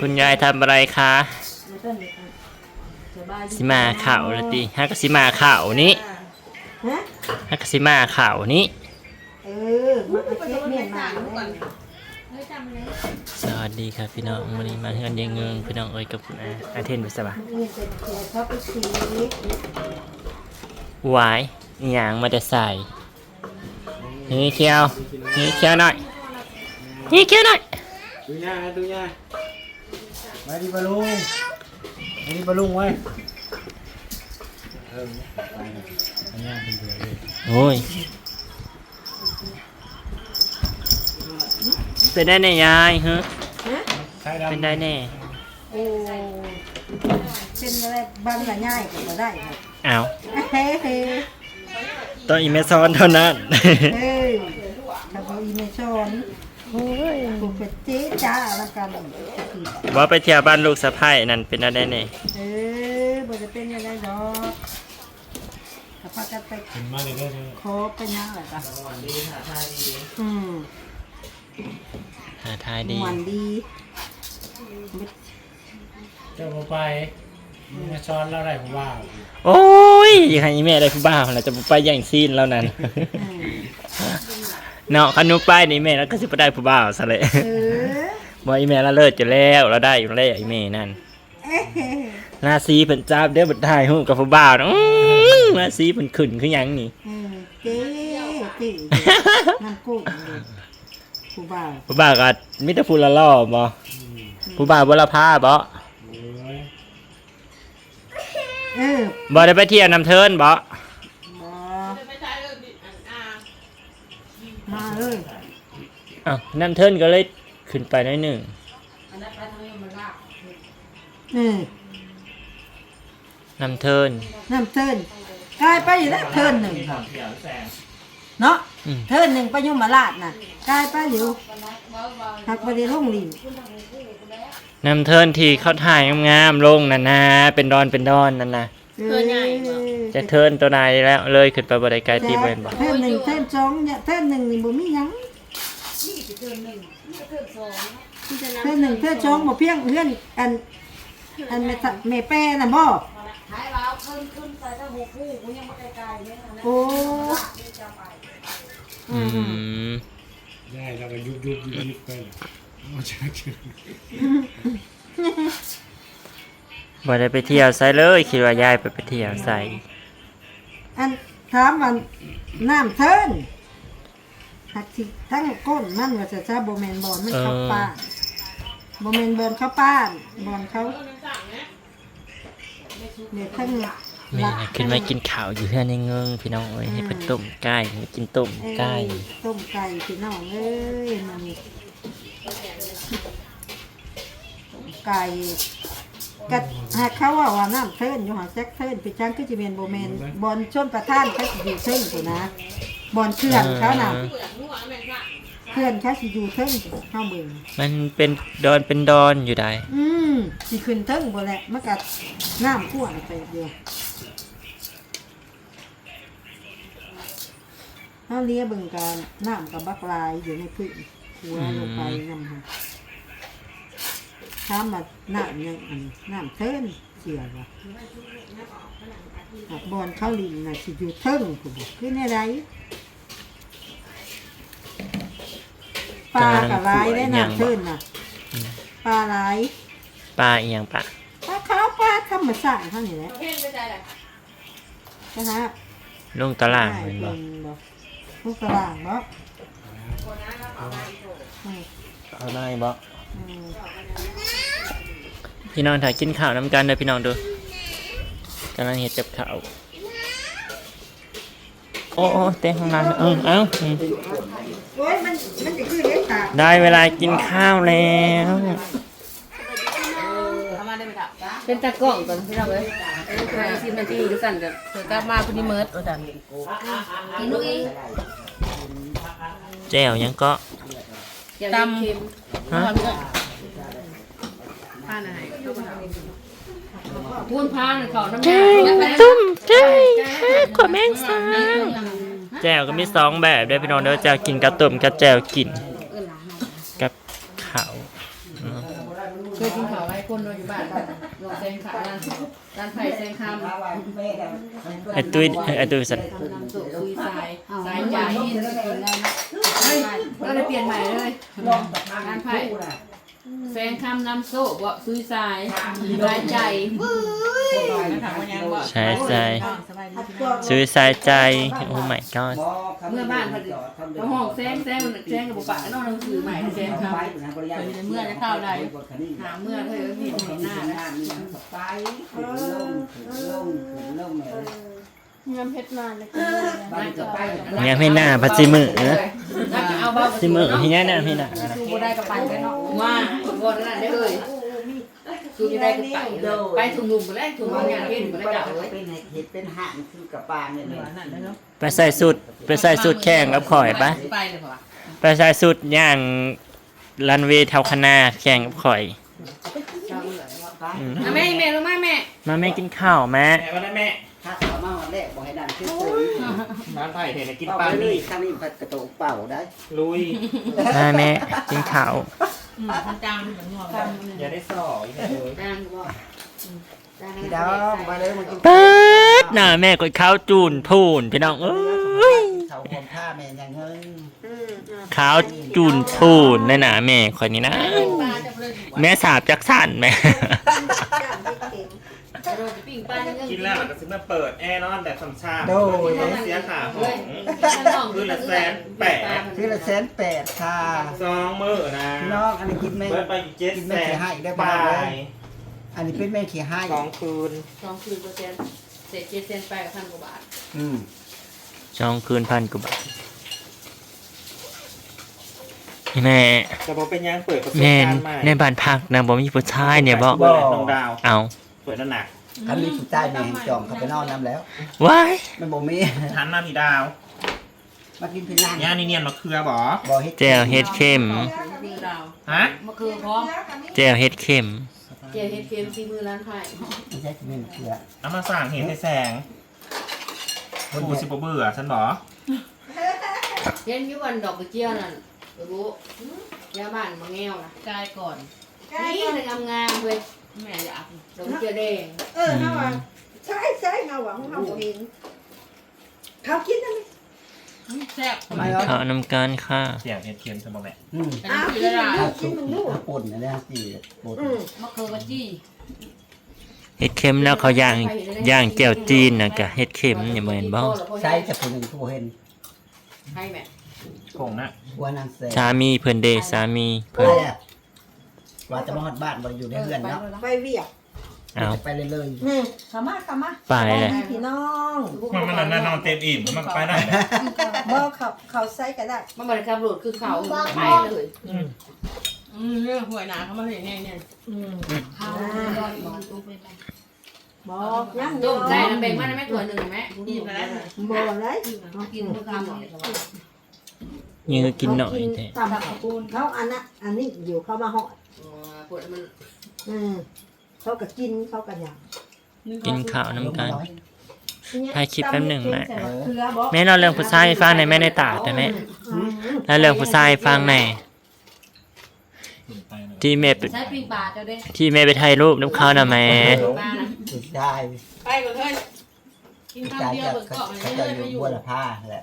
คุณยายทำอะไรคะสิมาข่าวละติฮักสิมาข่าวนี้ฮะฮักสิมาข่าวนี้เออมาเช็คเมียนมาสวัสดีครับพี่น้องวันนี้มาเฮือนเยงเงิงพี่น้องเอ้ยกับคุณอาอาเทนไปสบายเงินเป็นเสียชอบไปสีหวายหยางมาแต่ใส่นี่เคียวนี่เคียวหน่อยนี่เคียวหน่อยดูยาดูยา มาดิบอลลุงมาดิบอลลุงไว้เออไปนะอันนี้เป็นเดือนเลยโอ้ยเป็นได้แน่ยายฮะฮะใช่ดำเป็นได้แน่โอ้เป็นอะไรบ้านละง่ายก็บ่ได้ครับอ้าวเฮ้เฮ้ต้องอีเมซอนเท่านั้นเฮ้ยถ้าบ่อีเมชอน โอ้ยกูเป็นเจ๊จ้าแล้วกันอีกว่าไปเที่ยวบ้านลูกสะพ้ายนั่นเป็นอะไรเนี่ยเออบ่จะเป็นอะไรดอกถ้าพากันไปเห็นมาเลยได้เลยขอไปยังอะไรกันอืมหาทายดีมันดีเจ้าบ่ไปมึงมาช้อนเราได้ผมว่าโอ้ยอยากให้อีแม่ได้ผู้บ่าวนะจะบ่ไปแย่งซีนแล้วนั่นอืม เนาะคันหนุไปนี่แม่แล้วก็สิบ่ได้ผู้บ่าวซะเลยเออบ่อีแม่ละเลิศจะแล้วเราได้อยู่แล้วอีแม่นั่นเอ๊ะราศีเพิ่นจับเด้อบ่ได้ฮู้กับผู้บ่าวนะอื้อราศีเพิ่นขึ้นคือหยังนี่เออเจ๊เจ๊น้ำกุ้งเลยผู้บ่าวผู้บ่าวก็มีแต่ผู้ละล่อบ่ผู้บ่าวบ่ละพาบ่โอ้ยเออบ่ได้ไปเที่ยวน้ำเทินบ่ อ้าวน้ำเทินก็เลยขึ้นไปหน้อยหนึงเออน้ำเทินน้ำเทินกลายไปอยู่แล้วเทินหนึ่งเนาะอืมเทินหนึ่งไปยมราชน่ะกลายไปอยู่หักไปในห้องลินน้ำเทินที่เขาถ่ายงามๆลงนั่นนะเป็นดอนเป็นดอนนั่นนะเทินใหญ่จะเทินตัวใดแล้วเลยขึ้นไปบริการตีเบินบ่ เทินหนึ่งเทินสองเนี่ยเทินหนึ่งนี่บ่มีหยัง เทินหนึ่งเทินสองบ่เพียงเพื่อนอันอันแม่ตะแม่แป้น่ะบ่ท้ายเราขึ้นขึ้นไปถ้าหัวคู่กูยังไม่ไกลๆเนี่ยนะโอ้อืมได้เราก็ยุบยุบยุบยุบไปเลยโอ้ชักชื่อบ่ได้ไปเที่ยวใส่เลยคิดว่ายายไปไปเที่ยวใส่อันถามว่าน้ำเทิน หักสิทั้งก้นมันว่าจะซะบ่แม่นบ่อนมันเข้าป้านบ่แม่นบ่อนเข้าป้านบ่อนเขาเดี๋ยวทั้งแม่น่ะขึ้นมากินข้าวอยู่เฮือนในเงิงพี่น้องเอ้ยให้เพิ่นต้มไก่ให้กินต้มไก่เอ้ยต้มไก่พี่น้องเอ้ยมันต้มไก่กัดหากเขาว่าว่าน้ำเทินอยู่หาแจ็คเทินพี่จังคือจะเป็นโบแมนบอลชนประท่านเขาสิอยู่เทินกูนะ บอลเขื่อนเขาน่ะเขื่อนเขาสิอยู่เทินเข้าเบิ่งมันเป็นดอนเป็นดอนอยู่ได้อืมสิขึ้นเทิงบ่แหละมันกัดน้ำท่วมไปเดียวเขาเลี้ยเบิ่งการน้ำกับบักลายอยู่ในพื้นหัวลงไปน้ำค่ะถามว่าน้ำยังอันน้ำเทินเสียวะหากบอลเข้าลินน่ะสิอยู่เทิงผมบอกคือในไร ปลากระไรได้น้ำเทินน่ะปลาไหลปลาอีหยังปะปลาขาวปลาธรรมชาติเท่านี้แหละนะฮะลงตลาดแม่นบ่บ่ลูกตารางบ่อืมเอาได้บ่อืมพี่น้องถ่ายกินข้าวน้ำกันเด้อพี่น้องดูกำลังเฮ็ดกับข้าว โอ้โอ้เต้ข้างล่างเออเอ้าอืมโอ้ยมันมันจะคือเล็กตาได้เวลากินข้าวแล้วเป็นตะกล้องก่อนพี่น้องเลยไปสิมันที่ดูสั่นกับเธอกลับมาพอดีเมิร์ดโอ้ดันกินลูกอีแจ่วยังก็ตำเค็มฮะผ้าไหน พูนผ้าเขาน้ำใช่ยาตุ้มใช่ค่ะขวแมงสาแจ่วก็มีสองแบบเด้อพี่น้องเด้อแจ่วกินกับต้มกับแจ่วกินกับข้าวอืมเคยกินข้าวไว้คนเราอยู่บ้านลงแซงขาร้านร้านไผ่แซงคำไอ้ตุ้ยไอ้ตุ้ยสัตว์น้ำสุกซุยทรายทรายใหญ่เฮ้ยก็เลยเปลี่ยนใหม่เลยร้านไผ่ แซงคำน้ำโซ่บ่ซุยทรายรายใจใช่ใช่สบายดีพี่น้องซื้อสายใจ โอ้ my god เมื่อบ้านเขาเขาห้องแซงแซงแซงกับบุปผานอกหนังสือใหม่แซงคำเมื่อจะเข้าได้หาเมื่อเธอพี่เห็นหน้านะเงินเพชรมาเลยนั่งกับไปเนี่ยไม่น่าพัดซิมือ นั่งเอาเบาซิมือเฮียน่ะพี่น่ะซูบ่ได้ก็ไปไปเนาะว่าบ่นั่นได้เลยซูบ่ได้ก็ไปไปถุงนุ่มไปแล้วถุงงานเห็นไปแล้วจ้ะเลยเป็นเห็ดเป็นห่างคือกระปางเนี่ยเลยนั่นเนาะไปใส่สุดไปใส่สุดแข่งกับข่อยปะไปเลยพ่อไปใส่สุดย่างรันเวย์เท่าคณะแข่งกับข่อยเช้าเลยว่าแม่แม่ลงมาแม่มาแม่กินข้าวแม่แม่วันนั้นแม่ ถ้าเขามาวันแรกบอกให้ดันขึ้นสูงร้านไผ่เห็นกินเป่าปลาไปเลนี่ยข้างนี้พัดกระโตกเป่าได้ ลุยมาแม่กินข้าวมันจางเหมือนงออย่าได้สออีกเลยจางบ่พี่ดาวมาเลยมากินเปิดหน้าแม่กดข้าวจูนพูนพี่น้องเอ้ยเขาความผ้าแม่ยังเฮ้ยข้าวจูนพูนในหน้าแม่ข่อยนี่นะปลาจะเลยแม่สาบจักสันแม่ เราจะปิ้งปลาเรื่องกินแล้วก็ซื้อมาเปิดแอร์นอนแบบสำชาโดยเสียขาของ คือละแสนแปด คือละแสนแปดค่ะซองมือนะพี่น้องอันนี้กินไม่ เปิดไปเจ็ดแสนปลายอันนี้เป็นแม่ขี้ให้สองคืนสองคืนเปอร์เซ็นเศษเจ็ดเซนไปกับพันกว่าบาทอืมจองคืนพันกว่าบาทแม่แต่พอเป็นยังเปิดประสบแม่การณ์ใหม่ในบ้านพักนะบ่มีผู้ชายเนี่ยบ่ เปิดน้องดาว เอา เปิดน้ำหนัก อันนี้ผู้ใต้แม่จองเขาไปนอนน้ำแล้วว้ายมันบ่มีทันมาพี่ดาวมากินพี่นั่งย่านี่เนียนมาเครือบ่บ่เฮ็ดแจวเฮ็ดเค็มมือดาวฮะมะเขือพร้อมแจวเฮ็ดเค็มเจียวเห็ดเค็มซีมือร้านไผ่ไม่ใช่ที่นี่เชื่อเอามาสั่งเห็นในแสงคนกูเดียวสิบเบื่อฉันบอกเห็นอยี่วันดอกกระเจียวนั่นรู้ยาบ้านมาแง้วนะกายก่อนนี่เลยงามๆเว้ย แม่อยากดอกกระเจียวแดงเออเฮาว่าใช่ใช่เฮาว่าเฮาบ่เห็นเขาคิดนะแซ่บทำไมเนาะข้าวน้ำกันค่ะเสียงเห็ดเค็มฉันบอกแม่อืมอันนี้คือละลายข้าวสุกข้าวป่นอันนี้สิป่นอืมมะเขือกระจี้เฮ็ดเค็มแล้วเขาย่างย่างแก้วจีนนะกะเฮ็ดเค็มนี่เหมือนบ่ใช้จะคนหนึ่งผู้เห็นให้แม่คงนะว่านางแสสามีเพิ่นเดสามีเพิ่นไปอะ ว่าจะมาฮอดบ้านบ่อยู่ในเรือนเนาะไปเวียกเอาจะไปเลยเลยนี่เข้ามาเข้ามาไปเลยพี่น้องมันมันนอนเต็มอิ่มมันไปได้บ่เขาเขาใส่ก็ได้มันบริการโหลดคือเขาไปเลยอืมอืมเนี่ยหวยหนาเขามาเห็นเนี่ยเนี่ยอืมเขาลอยบอลตุ้มไปไปบอกยังต้มไก่น้ำแบ่งมาได้ไหมถั่วหนึ่งไหมกินไปแล้วบ่เลยกินเพื่อคำเนี่ยยื้อกินหน่อยเขาแท้ตำข้าวปูนเขาอันนั้นอันนี้อยู่เขามาเหาะ ปวดมันอืมเขาก็กินเขาก็อยากกินข้าวน้ำกันน้อยถ่ายคลิปแป๊บหนึ่งแม่ใส่มะเขือบ่แม่เราเรื่องผู้ชายให้ฟังในอยแม่ในตาแต่แม่อืมแล้วเรื่องผู้ชายให้ฟังในอยที่แม่ไปใช้ปิ้งปลาเจ้าเด้ที่แม่ไปถ่ายรูปน้ำข้าวน่ะแม่ปลานะสุดได้ไปก่อนเฮ้ยกินผู้ข้าวชายเดียวจะเบิกเกาะเขาเลจะยอไปยู่อยู่บัวละผ้าแหละ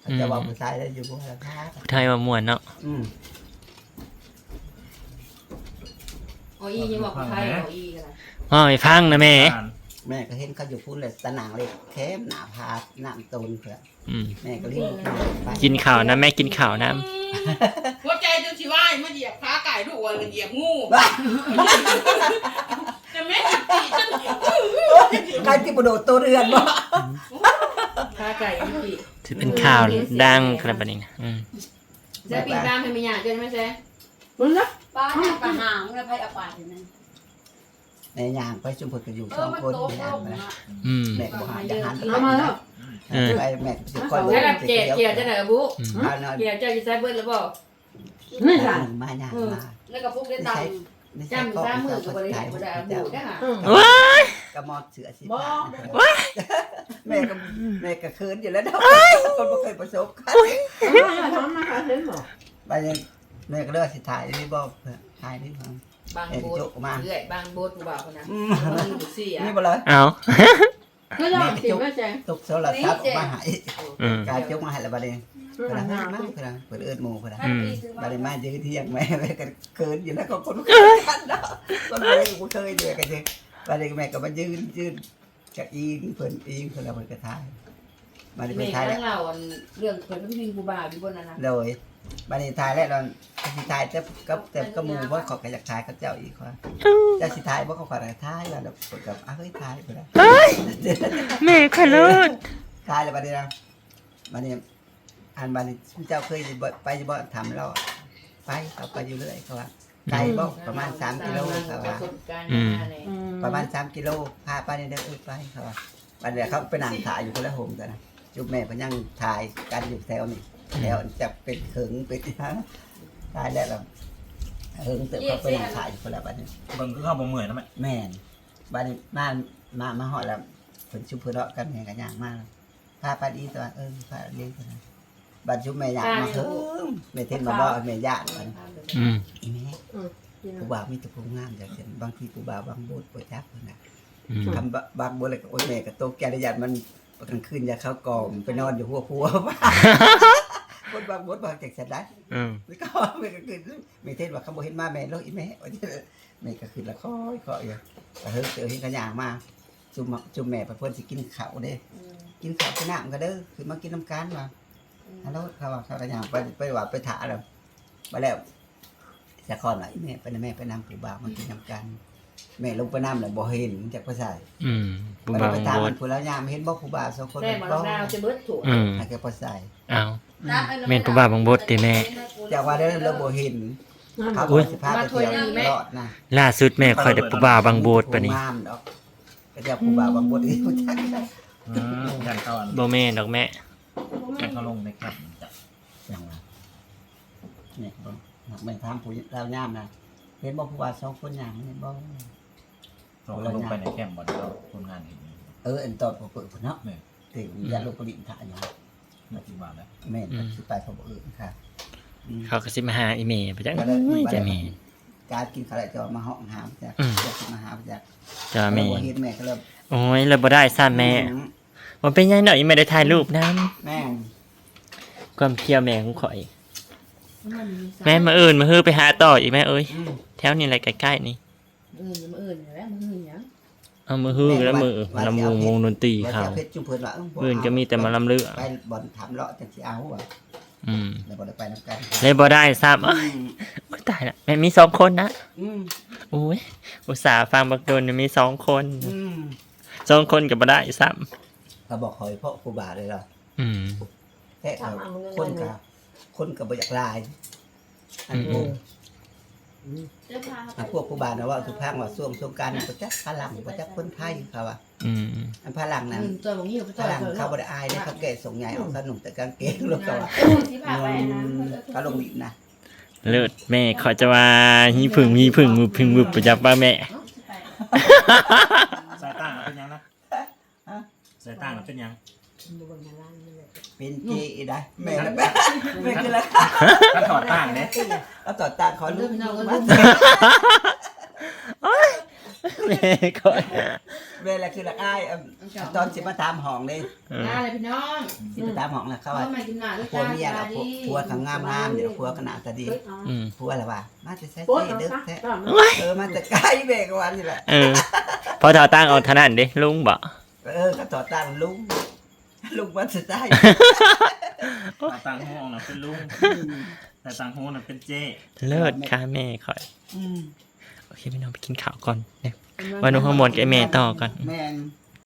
เขาจะว่าผู้ชายได้อยู่บัวละผ้าผู้ชายมาม่วนเนาะอืม อ๋ออียังบอกใครอ๋ออีอะไรว่าไปฟังนะแม่แม่ก็เห็นเขาอยู่พูดเลยตะหนังเลยเข้มหนาพาหน้ำตูนเผื่ออืมแม่ก็เรียกไปกินข้าวนะแม่กินข้าวนะหัวใจจนชิว่ายมาเหยียบขาไก่ถูกวันเหยียบงูแต่แม่จิตติฉันใครที่กระโดดตัวเรือนบ่ข้าไก่พี่ถือเป็นข้าวดังครับบัดนี้นะอืมใช้ปิ้งปลาให้ไม่ยากเจ้าไม่ใช่ มึงนะป้าเนี่ยปลาหางแล้วไพ่เอาปลาถึงนั้นในยางไปชุมพลก็อยู่เอสอองมันคนโตในโตยางกนะนะอืมแม่ก็บอกหาจะหันเอามาแล้วเออไปแม่ก็สิคอยใช้แบบเจียเจียจะไหนบุอืมเอาหน่อยเจียเจ้าจะใช้เบิร์ดหรือเปล่านี่ค่ะมาย่างมาแล้วก็พวกได้ตังไม่จ้าใช่มีก็สามมืไม่อใช่ก็ก็บริไทหารยบริหารเจ้าบุได้ค่ะอืมว้ายกระมอดเสือสิบ่แม่ก็แม่ก็คืนอยู่แล้วเนาะคนบ่เคยประสบกันทำมาค่ะเห็นบ่ไปยัง แม่ก็เลือกสิถ่ายนี่บ่เพื่อถ่ายนี่บ่บางเอ็นโบโจดกมา เรื่อยบางโบดกูบ่าวคนนะอืมมันอยู่เสียนี่บ่เลยเอาไม่ลองสิว่าใจตกโซลาร์ซับออกมาให้อืม กายจกมาให้แล้วบัดนี้เพื่อเพิ่นนน่ะหามาเพิ่นน่ะเพิ่นเอิ้นหมู่เพิ่นน่ะอืม บัดนี้มายืนเที่ยงแม่แม่ก็เกินอยู่แล้วก็คนเคยกันเนาะคนเคยกูเคยด้วยกันจริงบัดนี้แม่ก็มายืนยืนกับอีงเพิ่นอีงเพิ่นแล้วเพิ่นก็ทายบัดนี้เมเพิ่นย์ทายทั้แล้วงเราอันเรื่องเพิ่นพี่พิงกูบ่าวอยู่บนนั้นนะเลย บัดนี้ทายแล้วเราสิทายแต่กับแต่กับหมู่ว่าเขาก็อยากทายกับเจ้าอีกว่าเจ้าสิทายบ่เขาก็ได้ทายว่าแล้วเพิ่นก็อ้าวเฮ้ยทายเพิ่นน่ะแม่ขอโทษทายแล้วบัดนี้นะบัดนี้อันบัดนี้เจ้าเคยบ่ไปบ่ทำแล้วไปเขาไปอยู่เรื่อยเขาว่าไกลบ่ประมาณ3กิโลเขาปว่าระสบการณ์มาเลยประมาณสามกิโลพาไปในเด้อเออไปเขาว่าบัดเดี๋ยวเขาไปนั่งถ่ายอยู่คนละโฮมกันนะจุบแม่เพนยังถ่ายกันอยู่แถวนี้ แถวจะเป็นเขิงเป็นฮะถ่ายแล้วเราเฮิงเติบเขาไปนั่งถ่ายอยู่คนละบัดนี้เบิ่งคือเข้าบ่เมื่อยนะแม่แม่นบัดนี้มามามาหอดแล้วผลชุบเพื่อกันแห่งกันอย่างมากพาไปดีตัวเออพาเลี้ยงกันนะบัดชุบแม่อยากมาเฮิงแม่เทนมาบอกแม่ญาติมันอืมอีแม่กูบ่าวมีแต่ผู้งามอย่างเช่นบางทีกูบ่าวบางโบดปวดจักคนน่ะอืมทำบะบางบัวเลยก็โอ้ยแม่ก็ตกแกระยานมันกลางคืนอยาเข้ากองไปนอนอยู่หัวพัว บ้าคนบางบดบางจากสันได้อืมไม่ก็ไม่ก็คืนไม่เทศว่าเขาบ่เห็นมาแม่ลูกอีแม่ว่าที่แม่ก็คืนละค่อยค่อยอยู่แต่เฮ้ยเจอเห็นกันอย่างมาจุ่มจุ่มแม่ไปเพิ่นสิกินข้าวเด้กินข้าวกินน้ำก็เด้อคือมากินน้ำกันว่าฮัลโหลเขาว่าเขาก็ย่างไปไปว่าไปถาแล้วมาแล้วจะขอหน่อยแม่ไปนะแม่ไปนำผู้บ่าวมากินน้ำกันแม่ลงไปน้ำแล้วบ่เห็นจากภาษาอืมบุมันบาไปบังตามโบมัดนผู้แล้วยามเห็นบ่ผู้บ่าวสองคนแม่มาลองดาวจะเบิดถูกอืมให้แกบ่ใส่เอา แม่นบุบาบังโบดติแม่ จากว่าได้เราบ่เห็นเขาอุ๊บ่ยสิพาไปเที่ยวรอดนะล่าสุดแม่คอยได้บุบาบังโบดปะนี่ผู้งามดอกก็จะผู้บ่าวบางบดอีกผู้จักได้อืมยันเข้าอันบ่แม่นดอกแม่ยันเข้าลงในแคมป์จ้ะอย่างว่าเนี่ยบ่หักแม่ถามผู้เราวยามนะเห็นบ่ผู้บ่าวสองคนอย่างนี้บ่ลงลงไปในแคมป์บ่ได้เราคนงานเห็น เอออันตอนบ่เปิดพุ่นเนาะแม่ถึงอย่าลงไปลิ้นถ่ายอยู่ ไม่กี่บาทแล้วแม่นสิไปเขาบ่เออค่ะอืมเขาก็สิมาหาอีเมไปจังก็ได้อุ้ยจะแม่การกินข้าวแล้วจะมาห้องหามจ้ะอืมจะมาหาจ้ะจะแม่บ่เห็นแม่ก็เริ่มโอ้ยเลยบ่ได้ซ่าแม่บ่เป็นยังหน่อยไม่ได้ถ่ายรูปนํแม่งความเพียวแม่ของข่อยแม่มาอื่นมาฮือไปหาต่ออีกแม่เอ้ยอืมแถวนี้แหละใกล้ๆนี่อื่นมาอื่นแล้วมืออื่นยัง เอามือฮือแล้วมือลำวงวงดนตรีว่าเขาจะเพชรจุ่มเพิ่นว่าเบ่อื่นก็มีแต่มาลำเลือไปบ่อนถามเลาะจังสิเอาว่ะอืมแล้วบ่ได้ไปนํกันเลยบ่ได้ซ้ำเอ้ยโอ้ยตายละแม่มีสองคนนะอืมโอ้ยอุตส่าห์ฟังบักโดนเนี่ยมีสองคนอืมสองคนก็บ่ได้ซ้เขาบอกคอยเพราะครูบาเลยเหรอำอืมแค่เขาคนกับคนกับบ่อยากลาย อันพวกจะ พาอันพวกครูบานะว่าสุภาพว่าช่วงสงกรารบ่จักพลังบ่จักคนไทยเขาว่าอืมอันพลังนั้นอื่นตัวบางอย่างก็พตัวลังเธอเขาบ่ได้อายเลยเขาแก่ส่งใหญ่เอาขนมแต่กางเกงลูกเขาว่าที่พาไปนะเขาลงดินนะเลิศแม่ขอจะว่าฮีผึ่งมีผึ่งมือผึ่งมือประจับว่าแม่สายต่างน่ะเป็นยังนะสายต่างน่ะเป็นยังเป็นเจได้แม่นะแม่แม่คืออะไรถ้าถอดต่างเนี่ยเอาต่อตาขอลูเริ่กมนอกก็มาเริ่มแม่ก่อนแม่ละคือละอายอะตอนสิมาตามห้องเลยอืมได้เลยพี่น้องสิไปตามห้องแล้วเขาเข้าว่ามากินหน้าด้วยผัวเมียเราผัวเขางามงามเดี๋ยวผัวขนาดตาดีอืมผัวอะไรวะมาจะใช้โป๊ะเด็กแท้ต่อเออมาแต่ไกลเบรกวันนี่แหละเออพอถอตั้งเอาเท่านั้นเด้ลุงบอกเออก็ต่อต้านลุง ลุงมันจะได้สายต่างห้องน่ะเป็นลุงสายต่างห้องน่ะเป็นเจ้เลิศค่ะแม่ขอย อืมโอเคพี่น้องไปกินข้าวก่อนเนี่ยวันนู้นข้างบนกับไอ้แม่ต่อก่อน แม่น